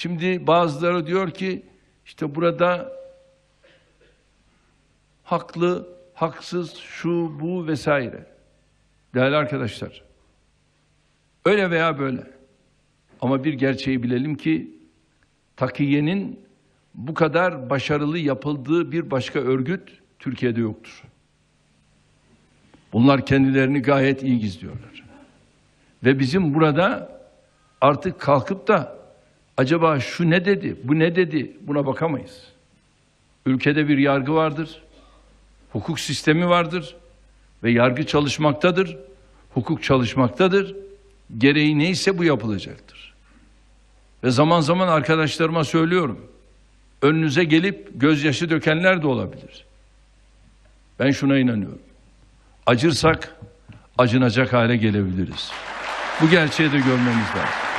Şimdi bazıları diyor ki işte burada haklı, haksız, şu, bu vesaire. Değerli arkadaşlar, öyle veya böyle. Ama bir gerçeği bilelim ki takiyenin bu kadar başarılı yapıldığı bir başka örgüt Türkiye'de yoktur. Bunlar kendilerini gayet iyi gizliyorlar. Ve bizim burada artık kalkıp da acaba şu ne dedi, bu ne dedi buna bakamayız. Ülkede bir yargı vardır, hukuk sistemi vardır ve yargı çalışmaktadır, hukuk çalışmaktadır. Gereği neyse bu yapılacaktır. Ve zaman zaman arkadaşlarıma söylüyorum. Önünüze gelip gözyaşı dökenler de olabilir. Ben şuna inanıyorum. Acırsak acınacak hale gelebiliriz. Bu gerçeği de görmemiz lazım.